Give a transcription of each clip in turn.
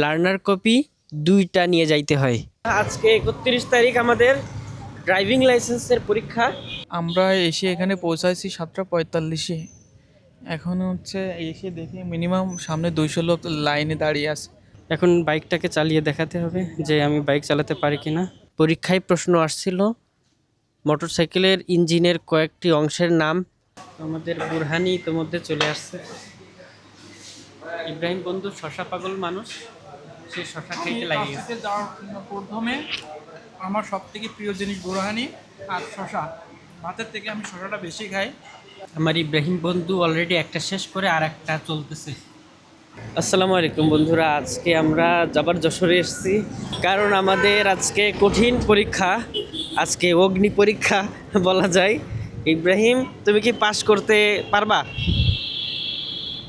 Learner copy দুইটা নিয়ে যাইতে হয়। আজকে একত্রিশ তারিখ আমাদের ড্রাইভিং লাইসেন্সের পরীক্ষা। আমরা এসে এখানে পৌঁছাইছি সাতটা পঁয়তাল্লিশে। এখন হচ্ছে এসে দেখি মিনিমাম সামনে দুইশো লোক লাইনে দাঁড়িয়ে আছে। এখন বাইকটাকে চালিয়ে দেখাতে হবে যে আমি বাইক চালাতে পারি কি না পরীক্ষায় প্রশ্ন আসছিল মোটরসাইকেলের ইঞ্জিনের কয়েকটি অংশের নাম আমাদের বুরহানি ইতোমধ্যে চলে আসছে। ইব্রাহিম বন্ধু শশা পাগল মানুষ। সে শশা খেতে লাগে গেছে। যাওয়ার প্রথমে আমার সব থেকে প্রিয় জিনিস বুরহানি আর শশা ভাতের থেকে আমি শশাটা বেশি খাই। আমার ইব্রাহিম বন্ধু অলরেডি একটা শেষ করে আর একটা চলতেছে। আসসালামু আলাইকুম বন্ধুরা আজকে আমরা যাবার যশোরে এসেছি। কারণ আমাদের আজকে কঠিন পরীক্ষা আজকে অগ্নি পরীক্ষা বলা যায়। ইব্রাহিম তুমি কি পাশ করতে পারবা?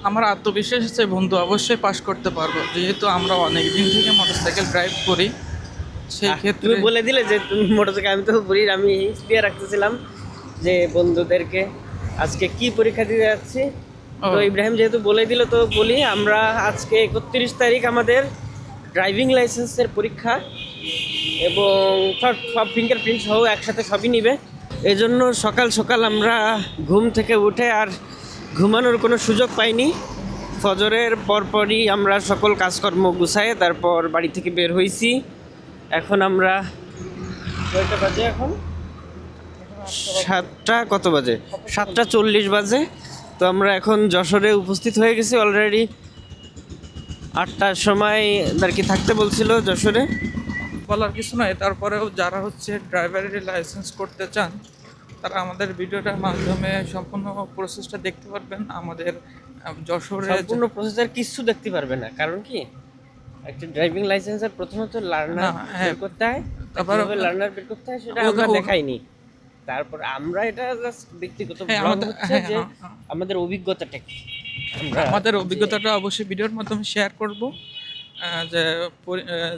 আমার আত্মবিশ্বাস আছে বন্ধু অবশ্যই পাশ করতে পারব। যেহেতু আমরা অনেক দিন থেকে মোটরসাইকেল ড্রাইভ করি সেই ক্ষেত্রে তুমি বলে দিলে যে তুমি মোটরসাইকেল আমি তো বলি আমি দিয়ে রাখতেছিলাম যে বন্ধুদেরকে আজকে কি পরীক্ষা দিতে যাচ্ছি। তো ইব্রাহিম যেহেতু বলে দিল তো বলি আমরা আজকে একত্রিশ তারিখ আমাদের ড্রাইভিং লাইসেন্সের পরীক্ষা এবং সব সব ফিঙ্গারপ্রিন্ট সহ একসাথে সবই নিবে। এই জন্য সকাল সকাল আমরা ঘুম থেকে উঠে আর ঘুমানোর কোনো সুযোগ পাইনি। ফজরের পরপরই আমরা সকল কাজকর্ম গুছায়ে তারপর বাড়ি থেকে বের হয়েছি এখন আমরা কয়টা বাজে এখন? সাতটা কত বাজে? সাতটা চল্লিশ বাজে। তো আমরা এখন যশোরে উপস্থিত হয়ে গেছি অলরেডি আটটার সময় আর কি থাকতে বলছিল যশোরে। বলার কিছু নয় তারপরেও যারা হচ্ছে ড্রাইভারের লাইসেন্স করতে চান তারা আমাদের ভিডিওটার মাধ্যমে সম্পূর্ণ প্রসেসটা দেখতে পারবেন। আমাদের আহ, যশোরে সম্পূর্ণ প্রসেসর কিছু দেখতে পারবে না। কারণ কি? একটা ড্রাইভিং লাইসেন্সের প্রথমত লার্নার হ্যাঁ। বের করতে হয়। তারপর- লার্নার বের করতে হয় সেটা আমরা দেখাইনি। তারপর আমরা এটা জাস্ট ব্যক্তিগত হ্যাঁ, vlog আমাদের- হচ্ছে হ্যাঁ, যে হ্যাঁ, হ্যাঁ। আমাদের অভিজ্ঞতাটা কি আমরা আমাদের অভিজ্ঞতাটা অবশ্যই ভিডিওর মাধ্যমে শেয়ার করব। যে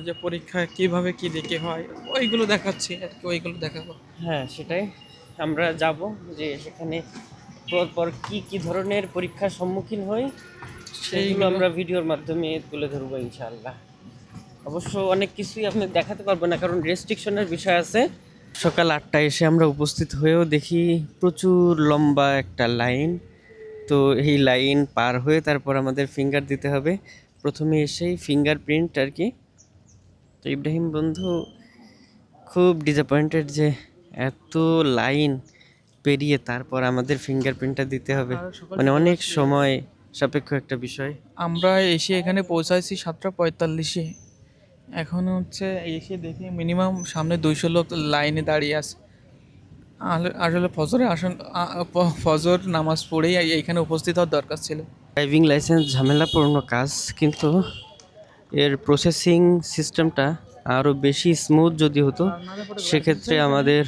যে পরীক্ষা কীভাবে কি দিকে হয় ওইগুলো দেখাচ্ছি আর কি ওইগুলো দেখাবো। হ্যাঁ সেটাই। আমরা যাব যে সেখানে পরপর কি কি ধরনের পরীক্ষার সম্মুখীন হই সেইগুলো আমরা ভিডিওর মাধ্যমে তুলে ধরবো ইনশাআল্লাহ। অবশ্য অনেক কিছুই আপনি দেখাতে পারব না কারণ রেস্ট্রিকশনের বিষয় আছে। সকাল আটটায় এসে আমরা উপস্থিত হয়েও দেখি প্রচুর লম্বা একটা লাইন। তো এই লাইন পার হয়ে তারপর আমাদের ফিঙ্গার দিতে হবে। প্রথমে এসেই ফিঙ্গারপ্রিন্ট আর কি। তো ইব্রাহিম বন্ধু খুব ডিসঅ্যাপয়েন্টেড যে এত লাইন পেরিয়ে তারপর আমাদের ফিঙ্গারপ্রিন্টটা দিতে হবে। মানে অনেক সময় সাপেক্ষ একটা বিষয়। আমরা এসে এখানে পৌঁছাইছি সাতটা পঁয়তাল্লিশে। এখন হচ্ছে এসে দেখি মিনিমাম সামনে দুইশো লোক লাইনে দাঁড়িয়ে আছে। আসলে ফজরে আসন ফজর নামাজ পড়েই এইখানে উপস্থিত হওয়ার দরকার ছিল। ড্রাইভিং লাইসেন্স ঝামেলাপূর্ণ কাজ কিন্তু এর প্রসেসিং সিস্টেমটা আরও বেশি স্মুথ যদি হতো সেক্ষেত্রে আমাদের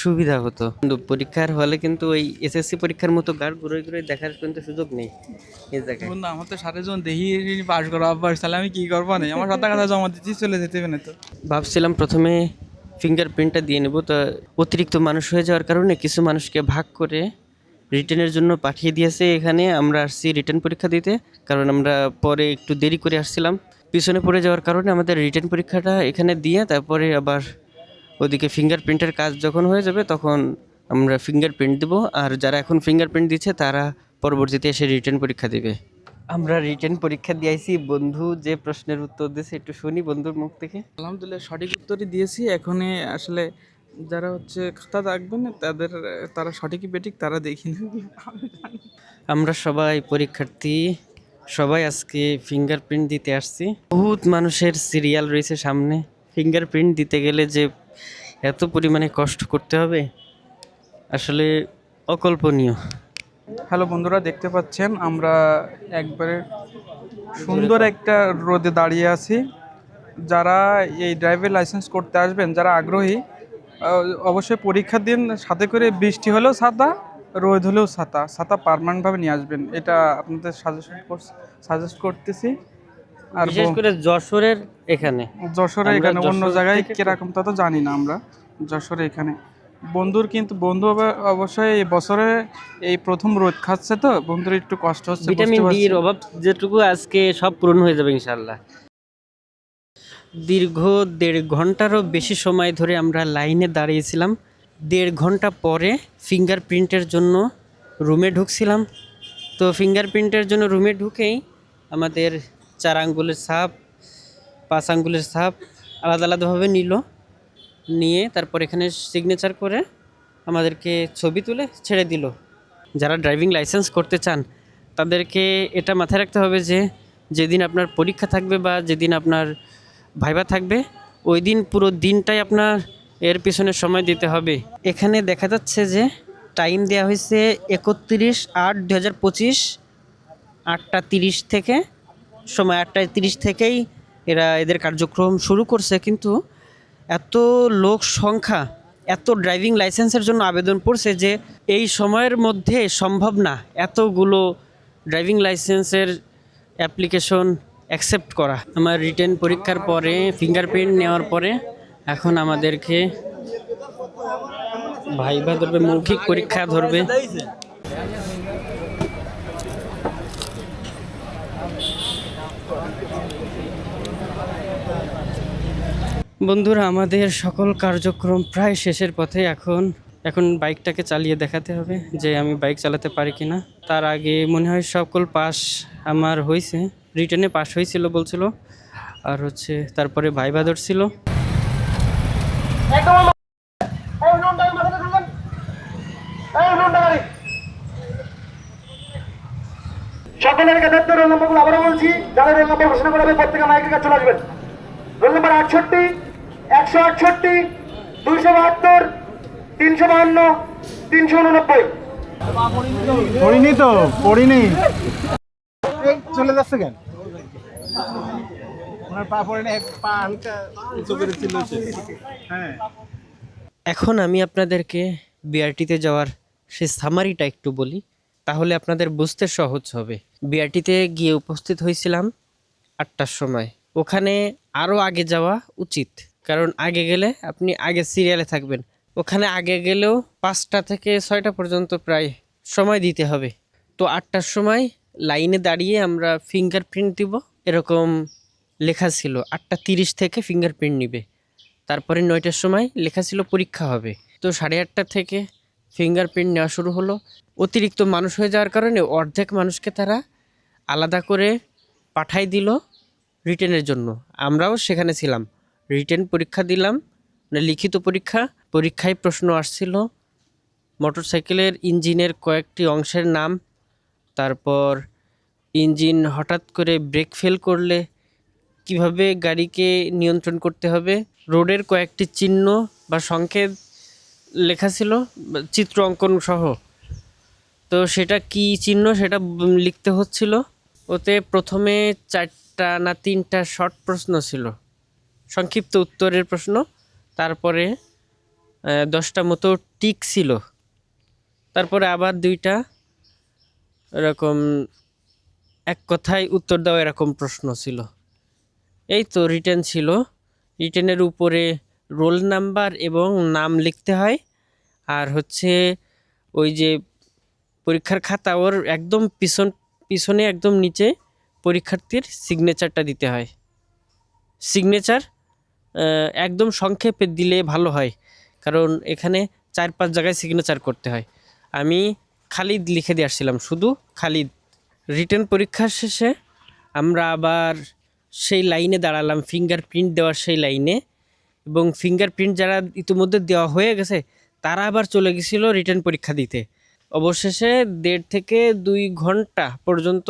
সুবিধা হতো। কিন্তু পরীক্ষার হলে কিন্তু ওই এসএসসি পরীক্ষার মতো গাড় ঘুরে ঘুরে দেখার কিন্তু সুযোগ নেই এই জায়গায়। বন্ধু আমার তো সাড়ে জন দেখি পাস করা অভ্যাস তাহলে আমি কি করব? না আমার সাথে কথা জমা দিচ্ছি চলে যেতে না তো। ভাবছিলাম প্রথমে ফিঙ্গারপ্রিন্টটা দিয়ে নেব তা অতিরিক্ত মানুষ হয়ে যাওয়ার কারণে কিছু মানুষকে ভাগ করে রিটার্নের জন্য পাঠিয়ে দিয়েছে এখানে। আমরা আসছি রিটার্ন পরীক্ষা দিতে কারণ আমরা পরে একটু দেরি করে আসছিলাম। পিছনে পড়ে যাওয়ার কারণে আমাদের রিটার্ন পরীক্ষাটা এখানে দিয়ে তারপরে আবার ওদিকে ফিঙ্গারপ্রিন্টের কাজ যখন হয়ে যাবে তখন আমরা ফিঙ্গারপ্রিন্ট দেবো। আর যারা এখন ফিঙ্গারপ্রিন্ট দিচ্ছে তারা পরবর্তীতে এসে রিটার্ন পরীক্ষা দেবে। আমরা রিটার্ন পরীক্ষা দিয়েছি বন্ধু যে প্রশ্নের উত্তর দিয়েছে একটু শুনি বন্ধুর মুখ থেকে। আলহামদুলিল্লাহ সঠিক উত্তরই দিয়েছি। এখনই আসলে যারা হচ্ছে খাতা রাখবেন তাদের তারা সঠিকই বেঠিক তারা দেখি নেবে। আমরা সবাই পরীক্ষার্থী সবাই আজকে ফিঙ্গারপ্রিন্ট দিতে আসছি। বহুত মানুষের সিরিয়াল রয়েছে সামনে। ফিঙ্গারপ্রিন্ট দিতে গেলে যে এত পরিমাণে কষ্ট করতে হবে? আসলে অকল্পনীয়। হ্যালো বন্ধুরা দেখতে পাচ্ছেন আমরা একবারে সুন্দর একটা রোদে দাঁড়িয়ে আছি। যারা এই ড্রাইভিং লাইসেন্স করতে আসবেন যারা আগ্রহী অবশ্যই পরীক্ষার দিন সাথে করে বৃষ্টি হলেও ছাতা রোদ হলেও ছাতা ছাতা পারমানেন্টভাবে নিয়ে আসবেন। এটা আপনাদের সাজেশন সাজেস্ট করতেছি। আর বিশেষ করে যশোরের এখানে। যশোরে আমরা এখানে অন্য জায়গায় কীরকম তা তো জানি না আমরা। যশোরে এখানে। বন্ধুর কিন্তু বন্ধু অবশ্যই এই বছরে এই প্রথম রোদ খাচ্ছে তো বন্ধুর একটু কষ্ট হচ্ছে ভিটামিন ডি এর অভাব যেটুকু আজকে সব পূরণ হয়ে যাবে ইনশাল্লাহ দীর্ঘ দেড় ঘন্টারও বেশি সময় ধরে আমরা লাইনে দাঁড়িয়েছিলাম। দেড় ঘণ্টা পরে ফিঙ্গারপ্রিন্টের জন্য রুমে ঢুকছিলাম। তো ফিঙ্গারপ্রিন্টের জন্য রুমে ঢুকেই আমাদের চার আঙ্গুলের ছাপ, পাঁচ আঙ্গুলের ছাপ আলাদা আলাদাভাবে নিল। নিয়ে তারপর এখানে সিগনেচার করে আমাদেরকে ছবি তুলে ছেড়ে দিল। যারা ড্রাইভিং লাইসেন্স করতে চান, তাদেরকে এটা মাথায় রাখতে হবে যে, যেদিন আপনার পরীক্ষা থাকবে বা যেদিন আপনার ভাইবা থাকবে, ওই দিন পুরো দিনটাই আপনার এর পিছনে সময় দিতে হবে। এখানে দেখা যাচ্ছে যে টাইম দেওয়া হয়েছে একত্রিশ আট দু হাজার পঁচিশ, আটটা তিরিশ থেকে সময় আটটায় তিরিশ থেকেই এরা এদের কার্যক্রম শুরু করছে, কিন্তু এত লোক সংখ্যা, এত ড্রাইভিং লাইসেন্সের জন্য আবেদন পড়ছে যে এই সময়ের মধ্যে সম্ভব না এতগুলো ড্রাইভিং লাইসেন্সের অ্যাপ্লিকেশন অ্যাকসেপ্ট করা। আমার রিটার্ন পরীক্ষার পরে ফিঙ্গারপ্রিন্ট নেওয়ার পরে এখন আমাদেরকে ভাইবা ধরবে, মৌখিক পরীক্ষা ধরবে। বন্ধুরা, আমাদের সকল কার্যক্রম প্রায় শেষের পথে এখন। এখন বাইকটাকে চালিয়ে দেখাতে হবে যে আমি বাইক চালাতে পারি কি না তার আগে মনে হয় সকল পাস আমার হয়েছে রিটার্নে পাস হয়েছিল বলছিল। আর হচ্ছে তারপরে ভাইবা ধরছিল সকলের কাছে রোল আবারও বলছি রোল নম্বর ঘোষণা করা হবে মাইকের কাছে চলে আসবেন। রোল নম্বর আটষট্টি একশো আটষট্টি দুইশো বাহাত্তর তিনশো বাহান্ন তিনশো উননব্বই। পড়িনি তো পড়িনি। চলে যাচ্ছে কেন? ওনার পা পড়ে না পা হালকা উঁচু করে ছিল হ্যাঁ। এখন আমি আপনাদেরকে বিআরটিতে যাওয়ার সেই সামারিটা একটু বলি তাহলে আপনাদের বুঝতে সহজ হবে। বিআরটিতে গিয়ে উপস্থিত হয়েছিলাম আটটার সময়। ওখানে আরও আগে যাওয়া উচিত। কারণ আগে গেলে আপনি আগে সিরিয়ালে থাকবেন। ওখানে আগে গেলেও পাঁচটা থেকে ছয়টা পর্যন্ত প্রায় সময় দিতে হবে। তো আটটার সময় লাইনে দাঁড়িয়ে আমরা ফিঙ্গারপ্রিন্ট দিব, এরকম লেখা ছিল। আটটা তিরিশ থেকে ফিঙ্গারপ্রিন্ট নিবে। তারপরে নয়টার সময় লেখা ছিল পরীক্ষা হবে। তো সাড়ে আটটা থেকে ফিঙ্গারপ্রিন্ট নেওয়া শুরু হলো। অতিরিক্ত মানুষ হয়ে যাওয়ার কারণে অর্ধেক মানুষকে তারা আলাদা করে পাঠাই দিল রিটেনের জন্য। আমরাও সেখানে ছিলাম। রিটেন পরীক্ষা দিলাম মানে লিখিত পরীক্ষা। পরীক্ষায় প্রশ্ন আসছিল, মোটরসাইকেলের ইঞ্জিনের কয়েকটি অংশের নাম, তারপর ইঞ্জিন হঠাৎ করে ব্রেক ফেল করলে কীভাবে গাড়িকে নিয়ন্ত্রণ করতে হবে, রোডের কয়েকটি চিহ্ন বা সংকেত লেখা ছিল, চিত্র অঙ্কন সহ। তো সেটা কি চিহ্ন সেটা লিখতে হচ্ছিল, ওতে প্রথমে চারটা না তিনটা শর্ট প্রশ্ন ছিল। সংক্ষিপ্ত উত্তরের প্রশ্ন। তারপরে দশটা মতো টিক ছিল। তারপরে আবার দুইটা, এরকম এক কথায় উত্তর দাও এরকম প্রশ্ন ছিল। এই তো রিটার্ন ছিল। রিটার্নের উপরে রোল নাম্বার এবং নাম লিখতে হয়। আর হচ্ছে ওই যে পরীক্ষার খাতা, ওর একদম পিছন, পিছনে একদম নিচে পরীক্ষার্থীর সিগনেচারটা দিতে হয়। সিগনেচার একদম সংক্ষেপে দিলে ভালো হয়। কারণ এখানে চার পাঁচ জায়গায় সিগনেচার করতে হয়। আমি খালিদ লিখে দিয়ে আসছিলাম, শুধু খালিদ। রিটার্ন পরীক্ষার শেষে আমরা আবার সেই লাইনে দাঁড়ালাম ফিঙ্গারপ্রিন্ট দেওয়ার সেই লাইনে। এবং ফিঙ্গারপ্রিন্ট যারা ইতিমধ্যে দেওয়া হয়ে গেছে, তারা আবার চলে গেছিল রিটার্ন পরীক্ষা দিতে। অবশেষে দেড় থেকে দুই ঘণ্টা পর্যন্ত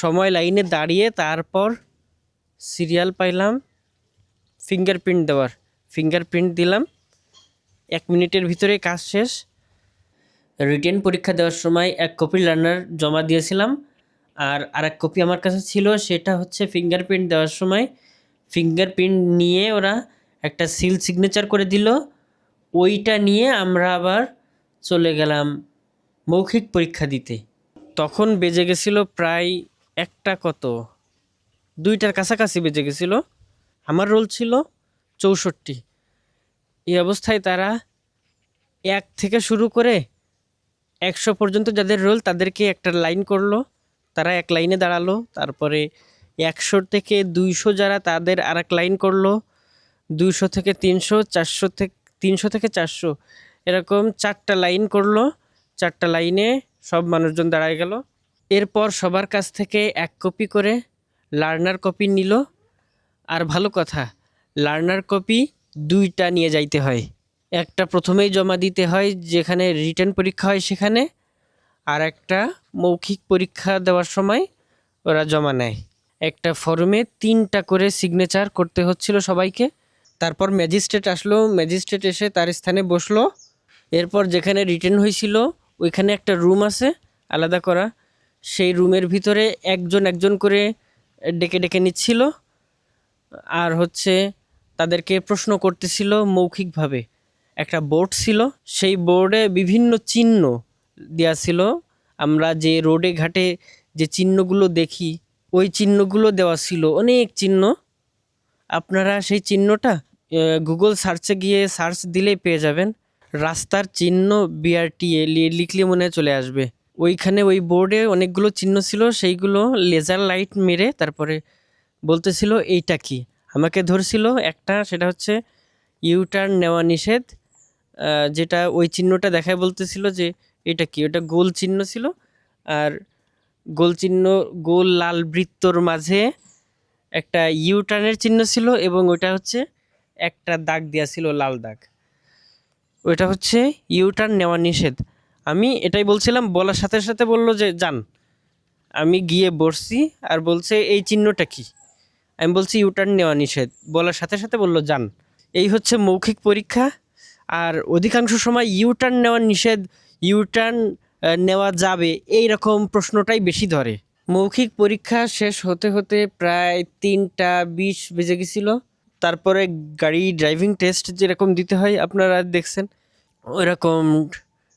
সময় লাইনে দাঁড়িয়ে তারপর সিরিয়াল পাইলাম। ফিঙ্গারপ্রিন্ট দেওয়ার। ফিঙ্গারপ্রিন্ট দিলাম। এক মিনিটের ভিতরে কাজ শেষ। রিটেন পরীক্ষা দেওয়ার সময় এক কপি লার্নার জমা দিয়েছিলাম। আর আরেক কপি আমার কাছে ছিল, সেটা হচ্ছে ফিঙ্গারপ্রিন্ট দেওয়ার সময় ফিঙ্গারপ্রিন্ট নিয়ে ওরা একটা সিল সিগনেচার করে দিল। ওইটা নিয়ে আমরা আবার চলে গেলাম মৌখিক পরীক্ষা দিতে। তখন বেজে গেছিল প্রায় একটা কত? দুইটার কাছাকাছি বেজে গেছিল। আমার রোল ছিল চৌষট্টি। এই অবস্থায় তারা এক থেকে শুরু করে একশো পর্যন্ত যাদের রোল তাদেরকে একটা লাইন করল, তারা এক লাইনে দাঁড়াল, তারপরে একশো থেকে দুইশো যারা তাদের আর এক লাইন করল, দুইশো থেকে তিনশো, চারশো থেকে, তিনশো থেকে চারশো, এরকম চারটা লাইন করল, চারটা লাইনে সব মানুষজন দাঁড়ায় গেল। এরপর সবার কাছ থেকে এক কপি করে লার্নার কপি নিল আর ভালো কথা, লার্নার কপি দুইটা নিয়ে যাইতে হয়। একটা প্রথমেই জমা দিতে হয়, যেখানে রিটার্ন পরীক্ষা হয় সেখানে, আর একটা মৌখিক পরীক্ষা দেওয়ার সময় ওরা জমা নেয়। একটা ফর্মে তিনটা করে সিগনেচার করতে হচ্ছিল সবাইকে। তারপর ম্যাজিস্ট্রেট আসলো, ম্যাজিস্ট্রেট এসে তার স্থানে বসল। এরপর যেখানে রিটার্ন হয়েছিল, ওইখানে একটা রুম আছে, আলাদা করা। সেই রুমের ভিতরে একজন একজন করে ডেকে ডেকে নিচ্ছিল। আর হচ্ছে তাদেরকে প্রশ্ন করতেছিল মৌখিকভাবে। একটা বোর্ড ছিল, সেই বোর্ডে বিভিন্ন চিহ্ন দেওয়া ছিল। আমরা যে রোডে ঘাটে যে চিহ্নগুলো দেখি, ওই চিহ্নগুলো দেওয়া ছিল। অনেক চিহ্ন। আপনারা সেই চিহ্নটা গুগল সার্চে গিয়ে সার্চ দিলেই পেয়ে যাবেন। রাস্তার চিহ্ন বিআরটিএ লিখলে মনে চলে আসবে। ওইখানে ওই বোর্ডে অনেকগুলো চিহ্ন ছিল, সেইগুলো লেজার লাইট মেরে তারপরে বলতেছিল, এইটা কি? আমাকে ধরছিল একটা, সেটা হচ্ছে ইউটার্ন নেওয়া নিষেধ যেটা ওই চিহ্নটা দেখায় বলতেছিল যে এটা কি? ওটা গোল চিহ্ন ছিল আর গোল চিহ্ন, গোল লাল বৃত্তর মাঝে একটা ইউটার্নের চিহ্ন ছিল এবং ওটা হচ্ছে একটা দাগ দেওয়া ছিল, লাল দাগ। ওইটা হচ্ছে ইউটার্ন নেওয়া নিষেধ। আমি এটাই বলছিলাম, বলার সাথে সাথে বলল যে, যান, আমি গিয়ে বসছি। আর বলছে, এই চিহ্নটা কি? আমি বলছি ইউটার্ন নেওয়া নিষেধ। বলার সাথে সাথে বলল, যান। এই হচ্ছে মৌখিক পরীক্ষা। আর অধিকাংশ সময় ইউটার্ন নেওয়া নিষেধ ইউটার্ন নেওয়া যাবে এই রকম প্রশ্নটাই বেশি ধরে। মৌখিক পরীক্ষা শেষ হতে হতে প্রায় তিনটা বিশ বেজে গেছিল। তারপরে গাড়ি ড্রাইভিং টেস্ট যেরকম দিতে হয়, আপনারা দেখছেন, ওইরকম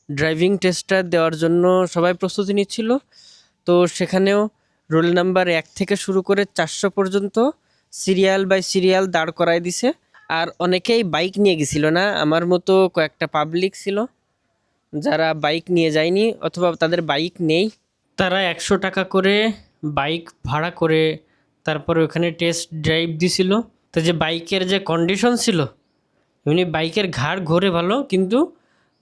ড্রাইভিং টেস্টটা দেওয়ার জন্য সবাই প্রস্তুতি নিচ্ছিল। তো সেখানেও রোল নাম্বার এক থেকে শুরু করে চারশো পর্যন্ত সিরিয়াল বাই সিরিয়াল দাঁড় করায় দিছে। আর অনেকেই বাইক নিয়ে গেছিল না, আমার মতো কয়েকটা পাবলিক ছিল যারা বাইক নিয়ে যায়নি অথবা তাদের বাইক নেই। তারা একশো টাকা করে বাইক ভাড়া করে তারপরে ওখানে টেস্ট ড্রাইভ দিছিল। তো যে বাইকের যে কন্ডিশন ছিল, এমনি বাইকের ঘাড় ঘোরে ভালো, কিন্তু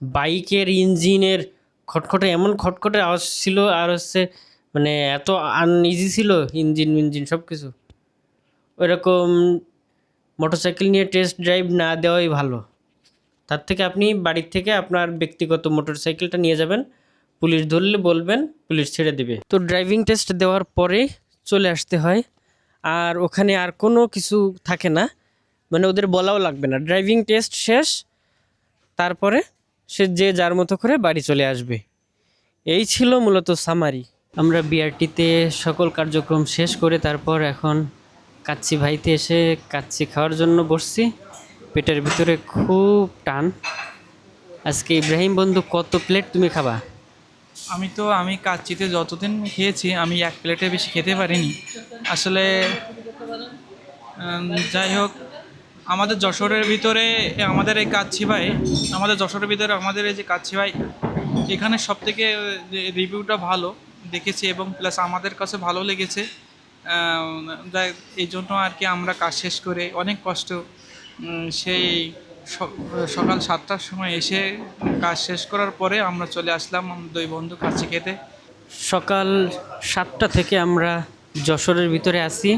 বাইকের ইঞ্জিনের খটখটে, এমন খটখটে আওয়াজ ছিল আর হচ্ছে মানে এত আনইজি ছিল ইঞ্জিন ইঞ্জিন সব কিছু ওইরকম মোটরসাইকেল নিয়ে টেস্ট ড্রাইভ না দেওয়াই ভালো। তার থেকে আপনি বাড়ির থেকে আপনার ব্যক্তিগত মোটরসাইকেলটা নিয়ে যাবেন, পুলিশ ধরলে বলবেন, পুলিশ ছেড়ে দেবে। তো ড্রাইভিং টেস্ট দেওয়ার পরে চলে আসতে হয়, আর ওখানে আর কোনো কিছু থাকে না। মানে ওদের বলাও লাগবে না। ড্রাইভিং টেস্ট শেষ, তারপরে সে যে যার মতো করে বাড়ি চলে আসবে। এই ছিল মূলত সামারি আমরা বিআরটিতে সকল কার্যক্রম শেষ করে তারপর এখন কাচ্চি ভাইতে এসে কাচ্চি খাওয়ার জন্য বসছি। পেটের ভিতরে খুব টান। আজকে ইব্রাহিম বন্ধু, কত প্লেট তুমি খাবা? আমি তো, আমি কাচ্চিতে যতদিন খেয়েছি, আমি এক প্লেটে বেশি খেতে পারিনি। আসলে যাই হোক, আমাদের যশোরের ভিতরে আমাদের এই কাচ্চি ভাই, আমাদের যশোরের ভিতরে আমাদের এই যে কাচ্চি ভাই, এখানে সব থেকে রিভিউটা ভালো। দেখেছি এবং প্লাস আমাদের কাছে ভালো লেগেছে। এই জন্য আর কি আমরা কাজ শেষ করে অনেক কষ্ট সেই সকাল সাতটার সময় এসে কাজ শেষ করার পরে আমরা চলে আসলাম দুই বন্ধু কাছে খেতে। সকাল সাতটা থেকে আমরা যশোরের ভিতরে আছি।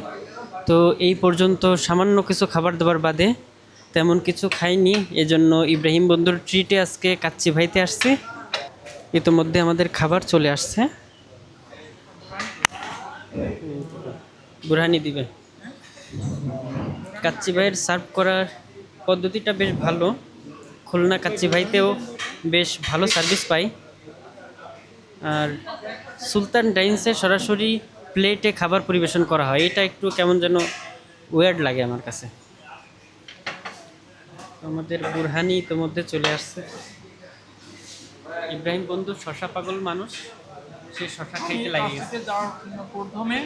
তো এই পর্যন্ত সামান্য কিছু খাবার দাবার বাদে তেমন কিছু খাইনি, এজন্য ইব্রাহিম বন্ধুর ট্রিটে আজকে কাচ্চি ভাইতে আসছি। ইতোমধ্যে আমাদের খাবার চলে আসছে। বুরহানি দিবে। কাচ্চি ভাইয়ের সার্ভ করার পদ্ধতিটা বেশ ভালো। খুলনা কাচ্চি ভাইতেও বেশ ভালো সার্ভিস পাই আর সুলতান ডাইন্সে সরাসরি প্লেটে খাবার পরিবেশন করা হয়। এটা একটু কেমন যেন ওয়ার্ড লাগে আমার কাছে। আমাদের বুরহানি ইতোমধ্যে চলে আসছে। ইব্রাহিম বন্ধু, শশা পাগল মানুষ। সেই শসা খেতে লাগে প্রথমে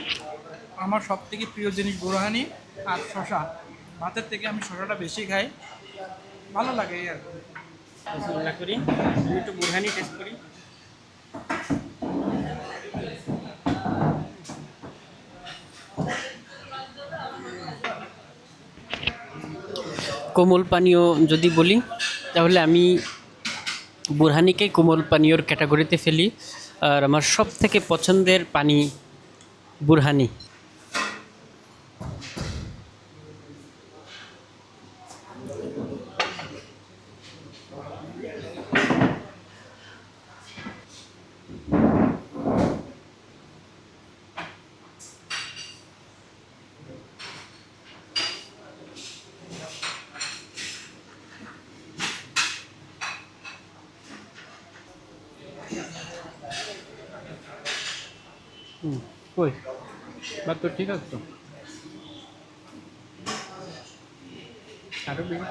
আমার সব থেকে প্রিয় জিনিস বোরহানি আর শশা। ভাতের থেকে আমি শশাটা বেশি খাই। ভালো লাগে আর রসগোল্লা করি আমি একটু বোরহানি টেস্ট করি। কোমল পানীয় যদি বলি তাহলে আমি বুরহানিকে কোমল পানীয়র ক্যাটাগরিতে ফেলি। আর আমার সব থেকে পছন্দের পানি বুরহানি। কই? বাদ তো ঠিক আছে তো। আরও বেশি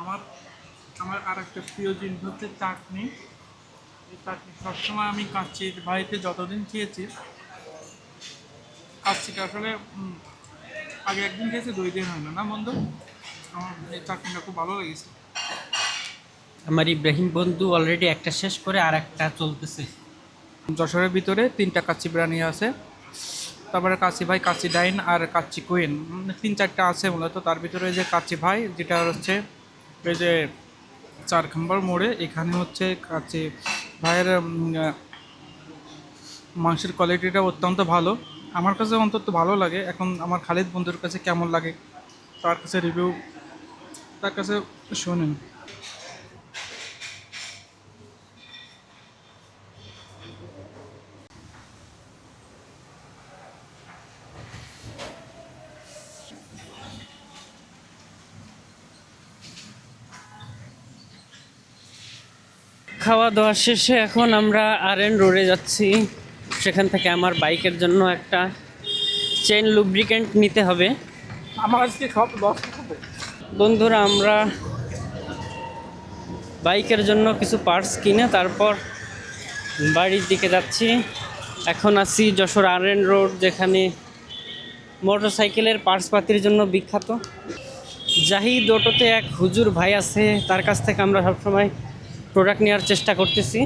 আমার আমার আর একটা প্রিয় জিনিস হচ্ছে চাটনি। এই চাটনি সবসময় আমি কাচ্চির বাড়িতে যতদিন খেয়েছি। কাচ্চিটা আসলে আগে একদিন খেয়েছি দুই দিন হয় না না বন্ধু? আমার এই চাটনিটা খুব ভালো লেগেছে। আমার ইব্রাহিম বন্ধু অলরেডি একটা শেষ করে আর একটা চলতেছে। যশোরের ভিতরে তিনটা কাচ্চি বিরিয়ানি আছে। তারপরে কাচ্চি ভাই কাচ্চি ডাইন আর কাচ্চি কুইন। উম, তিন চারটা আছে মূলত। তার ভিতরে যে কাচ্চি ভাই যেটা হচ্ছে ওই যে চার খাম্বার মোড়ে এখানে হচ্ছে কাচ্চি ভাইয়ের মাংসের কোয়ালিটিটা অত্যন্ত ভালো। আমার কাছে অন্তত ভালো লাগে। এখন আমার খালিদ বন্ধুর কাছে কেমন লাগে তার কাছে রিভিউ তার কাছে শোনেন। খাওয়া দাওয়া শেষে এখন আমরা আর এন রোডে যাচ্ছি। সেখান থেকে আমার বাইকের জন্য একটা চেন লুব্রিকেন্ট নিতে হবে। আমার আজকে সব লস বন্ধুরা আমরা বাইকের জন্য কিছু পার্টস কিনে তারপর বাড়ির দিকে যাচ্ছি। এখন আছি যশোর আর এন রোড যেখানে মোটরসাইকেলের পার্টস পাতির জন্য বিখ্যাত। জাহিদ অটোতে এক হুজুর ভাই আছে তার কাছ থেকে আমরা সবসময় প্রোডাক্ট নেওয়ার চেষ্টা করতেছি।